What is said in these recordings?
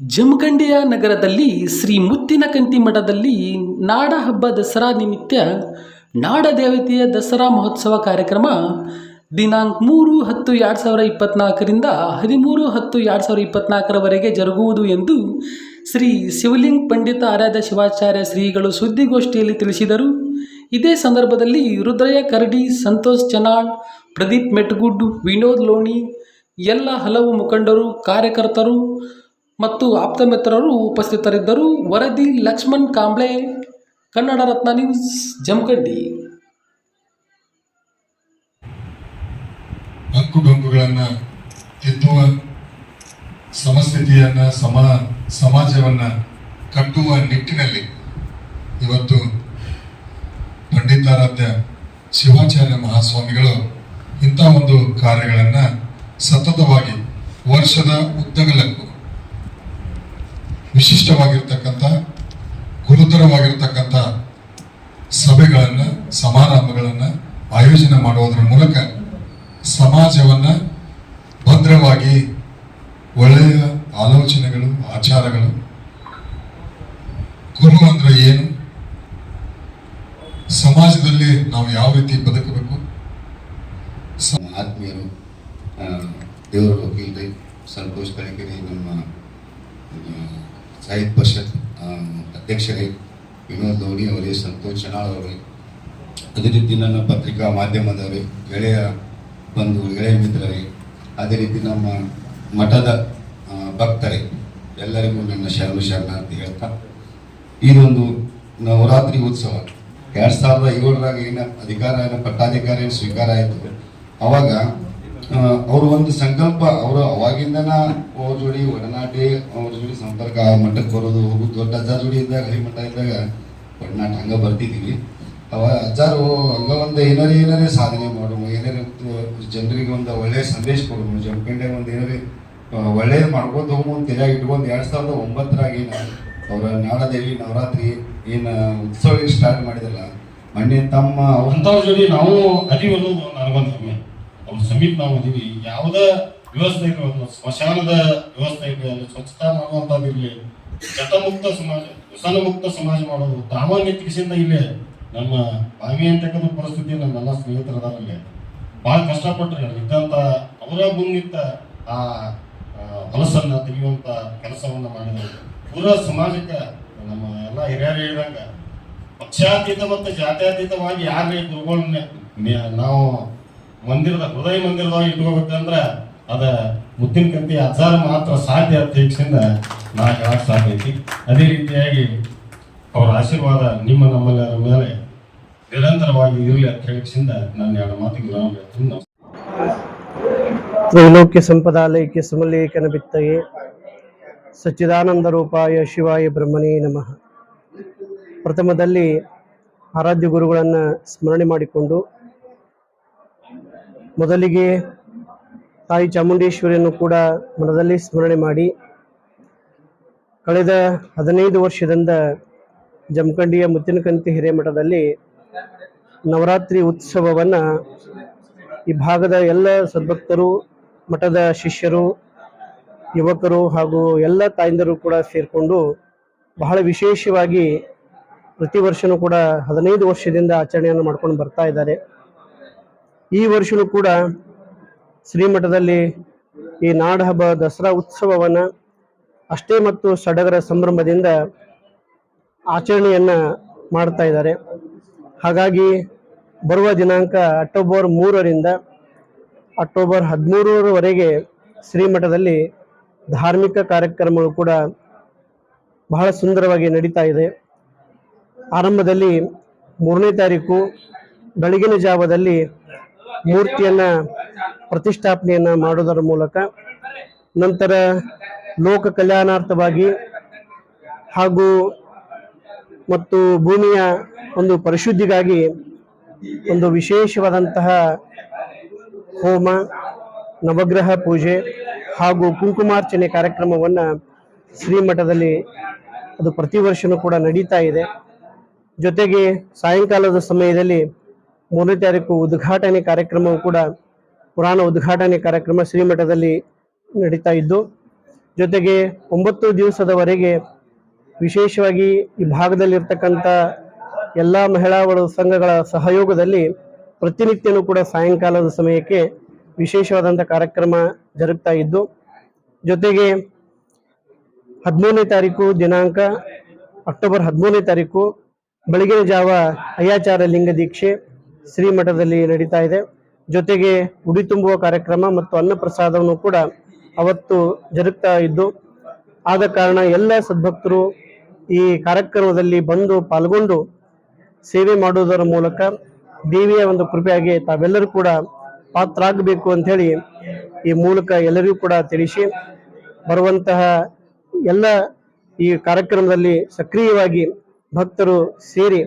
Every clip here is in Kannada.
ಜಮಖಂಡಿಯ ನಗರದಲ್ಲಿ ಶ್ರೀ ಮುತ್ತಿನಕಂತಿ ಮಠದಲ್ಲಿ ನಾಡ ಹಬ್ಬ ದಸರಾ ನಿಮಿತ್ತ ನಾಡ ದೇವತೆಯ ದಸರಾ ಮಹೋತ್ಸವ ಕಾರ್ಯಕ್ರಮ ದಿನಾಂಕ ಮೂರು ಹತ್ತು ಎರಡು ಸಾವಿರ ಇಪ್ಪತ್ನಾಲ್ಕರಿಂದ ಹದಿಮೂರು ಹತ್ತು ಎರಡು ಸಾವಿರ ಇಪ್ಪತ್ನಾಲ್ಕರವರೆಗೆ ಜರುಗುವುದು ಎಂದು ಶ್ರೀ ಶಿವಲಿಂಗ್ ಪಂಡಿತ ಆರಾಧ್ಯ ಶಿವಾಚಾರ್ಯ ಶ್ರೀಗಳು ಸುದ್ದಿಗೋಷ್ಠಿಯಲ್ಲಿ ತಿಳಿಸಿದರು. ಇದೇ ಸಂದರ್ಭದಲ್ಲಿ ರುದ್ರಯ್ಯ ಕರಡಿ, ಸಂತೋಷ್ ಚನಾಳ್ ಪ್ರದೀಪ್ ಮೆಟ್ಗುಡ್ಡು, ವಿನೋದ್ ಲೋಣಿ, ಎಲ್ಲ ಹಲವು ಮುಖಂಡರು, ಕಾರ್ಯಕರ್ತರು ಮತ್ತು ಆಪ್ತ ಮಿತ್ರರು ಉಪಸ್ಥಿತರಿದ್ದರು. ವರದಿ ಲಕ್ಷ್ಮಣ್ ಕಾಂಬ್ಳೆ, ಕನ್ನಡ ರತ್ನ ನ್ಯೂಸ್, ಜಮಖಂಡಿ. ಹಕ್ಕುಡೊಂಕುಗಳನ್ನು ತಿದ್ದುವ ಸಮಸ್ಥಿತಿಯನ್ನು ಸಮ, ಸಮಾಜವನ್ನು ಕಟ್ಟುವ ನಿಟ್ಟಿನಲ್ಲಿ ಇವತ್ತು ಪಂಡಿತಾರಾಧ್ಯ ಶಿವಾಚಾರ್ಯ ಮಹಾಸ್ವಾಮಿಗಳು ಇಂಥ ಒಂದು ಕಾರ್ಯಗಳನ್ನು ಸತತವಾಗಿ ವರ್ಷದ ಉದ್ದಗಲಕ್ಕೂ ವಿಶಿಷ್ಟವಾಗಿರ್ತಕ್ಕಂಥ, ಗುರುತರವಾಗಿರ್ತಕ್ಕಂಥ ಸಭೆಗಳನ್ನು, ಸಮಾರಂಭಗಳನ್ನು ಆಯೋಜನೆ ಮಾಡುವುದರ ಮೂಲಕ ಸಮಾಜವನ್ನು ಭದ್ರವಾಗಿ ಒಳ್ಳೆಯ ಆಲೋಚನೆಗಳು, ಆಚಾರಗಳು, ಗುರು ಅಂದರೆ ಏನು, ಸಮಾಜದಲ್ಲಿ ನಾವು ಯಾವ ರೀತಿ ಬದುಕಬೇಕು? ಆತ್ಮೀಯರು ದೇವರ ವಕೀಲರಿ, ಸಂತೋಷ್ ನಮ್ಮ ಸಾಹಿತ್ಯ ಪರಿಷತ್ ಅಧ್ಯಕ್ಷರೇ ವಿನೋದ್ ಲೋಣಿ ಅವರೇ, ಸಂತೋಷ್ ಚನಾಳ್ ಅವರೇ ಅದೇ ರೀತಿ ನನ್ನ ಪತ್ರಿಕಾ ಮಾಧ್ಯಮದವರೇ, ಗೆಳೆಯ ಬಂಧು, ಗೆಳೆಯ ಮಿತ್ರರೇ, ಅದೇ ರೀತಿ ನಮ್ಮ ಮಠದ ಭಕ್ತರೇ, ಎಲ್ಲರಿಗೂ ನನ್ನ ಶರಣು ಶರಣ ಅಂತ ಹೇಳ್ತಾ ಇದೊಂದು ನವರಾತ್ರಿ ಉತ್ಸವ. ಎರಡು ಸಾವಿರದ ಏಳರಾಗ ಏನು ಅಧಿಕಾರ ಪಟ್ಟಾಧಿಕಾರ ಸ್ವೀಕಾರ ಆಯ್ತು. ಅವಾಗ ಅವ್ರ ಒಂದು ಸಂಕಲ್ಪ, ಅವರು ಅವಾಗಿಂದನ ಅವ್ರ ಜೋಡಿ ಒಡನಾಟಿ, ಅವ್ರ ಜೋಡಿ ಸಂಪರ್ಕ ಆ ಮಠಕ್ಕೆ ಬರೋದು ಹೋಗೋದು ದೊಡ್ಡ ಅಜ್ಜ ಜೋಡಿ ಇದ್ದಾಗ ಹೈ ಮಟ್ಟ ಇದ್ದಾಗ ಒಡನಾಟ ಹಂಗೆ ಬರ್ತಿದೀವಿ. ಅವ ಅಜ್ಜಾರು ಹಂಗ ಒಂದು ಏನಾರೇ ಏನಾರೇ ಸಾಧನೆ ಮಾಡೋಣ ಏನಾರೇ ಜನರಿಗೆ ಒಂದು ಒಳ್ಳೆಯ ಸಂದೇಶ ಕೊಡೋಣ ಜಮಖಂಡೆ ಒಂದು ಏನಾರೇ ಒಳ್ಳೇದು ಮಾಡ್ಕೊಂಡು ಹೋಗೋದು ಅಂತ ಇಟ್ಕೊಂಡು ಎರಡು ಸಾವಿರದ ಒಂಬತ್ತರಾಗಿ ಅವರ ನಾಡದೇವಿ ನವರಾತ್ರಿ ಏನು ಉತ್ಸವ ಸ್ಟಾರ್ಟ್ ಮಾಡಿದಲ್ಲ ಮಣ್ಣಿನ ತಮ್ಮ ಅಂಥವ್ರ ಜೋಡಿ ನಾವು ಅರಿವನ್ನು ನನಗೊಂದು ಅವ್ರ ಸಮೀಪ ನಾವು ಇದೀವಿ. ಯಾವುದೇ ವ್ಯವಸ್ಥೆ ಇರಲಿ ಸ್ಮಶಾನದ ವ್ಯವಸ್ಥೆ ಇರಲಿ ಸ್ವಚ್ಛತಾ ಮಾಡುವಂಥದ್ದು ಇರಲಿ ಚಟಮುಕ್ತ ಸಮಾಜ ವ್ಯಸನ ಮುಕ್ತ ಸಮಾಜ ಮಾಡೋದು ದೃಷ್ಟಿಯಿಂದ ಇಲ್ಲಿ ನಮ್ಮ ಬಾವಿ ಅಂತಕ್ಕಂಥ ಪರಿಸ್ಥಿತಿ ನನ್ನ ಸ್ನೇಹಿತರು ಅದಾರಲ್ಲಿ ಭಾಳ ಕಷ್ಟಪಟ್ಟರೆ ಇದ್ದಂಥ ಅವರ ಮುಂದಿತ್ತ ಆ ಹೊಲಸನ್ನು ತೆಗೆಯುವಂತ ಕೆಲಸವನ್ನ ಮಾಡಿದರು. ಪೂರಾ ಸಮಾಜಕ್ಕೆ ನಮ್ಮ ಎಲ್ಲ ಹಿರಿಯರು ಹೇಳಿದಂಗ ಪಕ್ಷಾತೀತ ಮತ್ತು ಜಾತ್ಯಾತೀತವಾಗಿ ಯಾರೇ ಗುರುಗಳನ್ನ ನಾವು ಮಂದಿರದ ಹೃದಯ ಮಂದಿರದಾಗ ಇಟ್ಕೋಬೇಕಂದ್ರ ಅದ ಮುದ್ದಿನ ಕಂತಿ ಆಚಾರ ಮಾತ್ರ ಸಾಧ್ಯ ಅಂತ ಹೆಚ್ಚಿಂದ ನಾ ಹೇಳಕ್ ಅದೇ ರೀತಿಯಾಗಿ ಅವರ ಆಶೀರ್ವಾದ ನಿಮ್ಮ ನಮ್ಮೆಲ್ಲರ ಮೇಲೆ ನಿರಂತರವಾಗಿ ಇರಲಿ ಅಂತ ಹೇಳಿದ ನನ್ನ ಎರಡು ಮಾತಿಗೆ ವಿರಾಮ. ತ್ರೈಲೋಕ್ಯ ಸಂಪದಾಲಯಕ್ಕೆ ಸಮಲೇಖನ ಬಿತ್ತಯೇ. ಸಚ್ಚಿದಾನಂದ ರೂಪಾಯ ಶಿವಾಯ ಬ್ರಹ್ಮನೇ ನಮಃ. ಪ್ರಥಮದಲ್ಲಿ ಆರಾಧ್ಯ ಗುರುಗಳನ್ನು ಸ್ಮರಣೆ ಮಾಡಿಕೊಂಡು ಮೊದಲಿಗೆ ತಾಯಿ ಚಾಮುಂಡೇಶ್ವರಿಯನ್ನು ಕೂಡ ಮನದಲ್ಲಿ ಸ್ಮರಣೆ ಮಾಡಿ ಕಳೆದ ಹದಿನೈದು ವರ್ಷದಿಂದ ಜಮಖಂಡಿಯ ಮುತ್ತಿನಕಂತಿ ಹಿರೇಮಠದಲ್ಲಿ ನವರಾತ್ರಿ ಉತ್ಸವವನ್ನು ಈ ಭಾಗದ ಎಲ್ಲ ಸದ್ಭಕ್ತರು, ಮಠದ ಶಿಷ್ಯರು, ಯುವಕರು ಹಾಗೂ ಎಲ್ಲ ತಾಯಿಂದರು ಕೂಡ ಸೇರಿಕೊಂಡು ಬಹಳ ವಿಶೇಷವಾಗಿ ಪ್ರತಿ ವರ್ಷನೂ ಕೂಡ ಹದಿನೈದು ವರ್ಷದಿಂದ ಆಚರಣೆಯನ್ನು ಮಾಡ್ಕೊಂಡು ಬರ್ತಾ ಇದ್ದಾರೆ. ಈ ವರ್ಷವೂ ಕೂಡ ಶ್ರೀಮಠದಲ್ಲಿ ಈ ನಾಡಹಬ್ಬ ದಸರಾ ಉತ್ಸವವನ್ನು ಅಷ್ಟೇ ಮತ್ತು ಸಡಗರ ಸಂಭ್ರಮದಿಂದ ಆಚರಣೆಯನ್ನು ಮಾಡ್ತಾ ಇದ್ದಾರೆ. ಹಾಗಾಗಿ ಬರುವ ದಿನಾಂಕ ಅಕ್ಟೋಬರ್ ಮೂರರಿಂದ ಅಕ್ಟೋಬರ್ ಹದಿಮೂರರವರೆಗೆ ಶ್ರೀಮಠದಲ್ಲಿ ಧಾರ್ಮಿಕ ಕಾರ್ಯಕ್ರಮಗಳು ಕೂಡ ಬಹಳ ಸುಂದರವಾಗಿ ನಡೀತಾ ಇದೆ. ಆರಂಭದಲ್ಲಿ ಮೂರನೇ ತಾರೀಕು, ಬೆಳಗಿನ ಜಾವದಲ್ಲಿ ಮೂರ್ತಿಯನ್ನು ಪ್ರತಿಷ್ಠಾಪನೆಯನ್ನು ಮಾಡೋದರ ಮೂಲಕ ನಂತರ ಲೋಕ ಕಲ್ಯಾಣಾರ್ಥವಾಗಿ ಹಾಗೂ ಮತ್ತು ಭೂಮಿಯ ಒಂದು ಪರಿಶುದ್ಧಿಗಾಗಿ ಒಂದು ವಿಶೇಷವಾದಂತಹ ಹೋಮ, ನವಗ್ರಹ ಪೂಜೆ ಹಾಗೂ ಕುಂಕುಮಾರ್ಚನೆ ಕಾರ್ಯಕ್ರಮವನ್ನು ಶ್ರೀಮಠದಲ್ಲಿ ಅದು ಪ್ರತಿ ವರ್ಷವೂ ಕೂಡ ನಡೀತಾ ಇದೆ. ಜೊತೆಗೆ ಸಾಯಂಕಾಲದ ಸಮಯದಲ್ಲಿ ಮೂರನೇ ತಾರೀಕು ಉದ್ಘಾಟನೆ ಕಾರ್ಯಕ್ರಮವು ಕೂಡ ಪುರಾಣ ಉದ್ಘಾಟನೆ ಕಾರ್ಯಕ್ರಮ ಶ್ರೀಮಠದಲ್ಲಿ ನಡೀತಾ ಇದ್ದು, ಜೊತೆಗೆ ಒಂಬತ್ತು ದಿವಸದವರೆಗೆ ವಿಶೇಷವಾಗಿ ಈ ಭಾಗದಲ್ಲಿರ್ತಕ್ಕಂಥ ಎಲ್ಲ ಮಹಿಳಾ ಒಳ ಸಂಘಗಳ ಸಹಯೋಗದಲ್ಲಿ ಪ್ರತಿನಿತ್ಯನೂ ಕೂಡ ಸಾಯಂಕಾಲದ ಸಮಯಕ್ಕೆ ವಿಶೇಷವಾದಂಥ ಕಾರ್ಯಕ್ರಮ ಜರುಗ್ತಾ ಇದ್ದು, ಜೊತೆಗೆ ಹದಿಮೂರನೇ ತಾರೀಕು ದಿನಾಂಕ, ಅಕ್ಟೋಬರ್ ಹದಿಮೂರನೇ ತಾರೀಕು ಬೆಳಗಿನ ಜಾವ ಅಯ್ಯಾಚಾರ ಲಿಂಗ ದೀಕ್ಷೆ ಶ್ರೀಮಠದಲ್ಲಿ ನಡೀತಾ ಇದೆ. ಜೊತೆಗೆ ಉಡಿ ತುಂಬುವ ಕಾರ್ಯಕ್ರಮ ಮತ್ತು ಅನ್ನಪ್ರಸಾದವನ್ನು ಕೂಡ ಅವತ್ತು ಜರುಗ್ತಾ ಇದ್ದು, ಆದ ಕಾರಣ ಎಲ್ಲ ಸದ್ಭಕ್ತರು ಈ ಕಾರ್ಯಕ್ರಮದಲ್ಲಿ ಬಂದು ಪಾಲ್ಗೊಂಡು ಸೇವೆ ಮಾಡುವುದರ ಮೂಲಕ ದೇವಿಯ ಒಂದು ಕೃಪೆಯಾಗಿ ತಾವೆಲ್ಲರೂ ಕೂಡ ಪಾತ್ರಾಗಬೇಕು ಅಂತ ಹೇಳಿ ಈ ಮೂಲಕ ಎಲ್ಲರಿಗೂ ಕೂಡ ತಿಳಿಸಿ, ಬರುವಂತಹ ಎಲ್ಲ ಈ ಕಾರ್ಯಕ್ರಮದಲ್ಲಿ ಸಕ್ರಿಯವಾಗಿ ಭಕ್ತರು ಸೇರಿ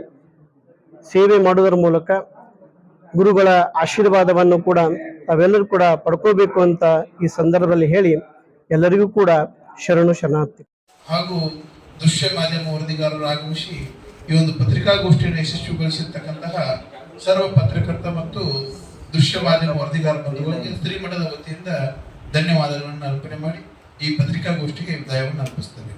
ಸೇವೆ ಮಾಡುವುದರ ಮೂಲಕ ಗುರುಗಳ ಆಶೀರ್ವಾದವನ್ನು ಕೂಡ ತಾವೆಲ್ಲರೂ ಕೂಡ ಪಡ್ಕೋಬೇಕು ಅಂತ ಈ ಸಂದರ್ಭದಲ್ಲಿ ಹೇಳಿ ಎಲ್ಲರಿಗೂ ಕೂಡ ಶರಣು ಶರಣಾರ್ಥಿ. ಹಾಗೂ ದೃಶ್ಯ ಮಾಧ್ಯಮ ವರದಿಗಾರರು ಆಗಮಿಸಿ ಈ ಒಂದು ಪತ್ರಿಕಾಗೋಷ್ಠಿಯನ್ನು ಯಶಸ್ವಿಗೊಳಿಸಿರ್ತಕ್ಕಂತಹ ಸರ್ವ ಪತ್ರಕರ್ತ ಮತ್ತು ದೃಶ್ಯ ಮಾಧ್ಯಮ ವರದಿಗಾರ ಬಂಧುಗಳಿಗೆ ಶ್ರೀಮಠದ ವತಿಯಿಂದ ಧನ್ಯವಾದಗಳನ್ನು ಅರ್ಪಣೆ ಮಾಡಿ ಈ ಪತ್ರಿಕಾಗೋಷ್ಠಿಗೆ ವಿದಾಯವನ್ನು ಅರ್ಪಿಸ್ತೇವೆ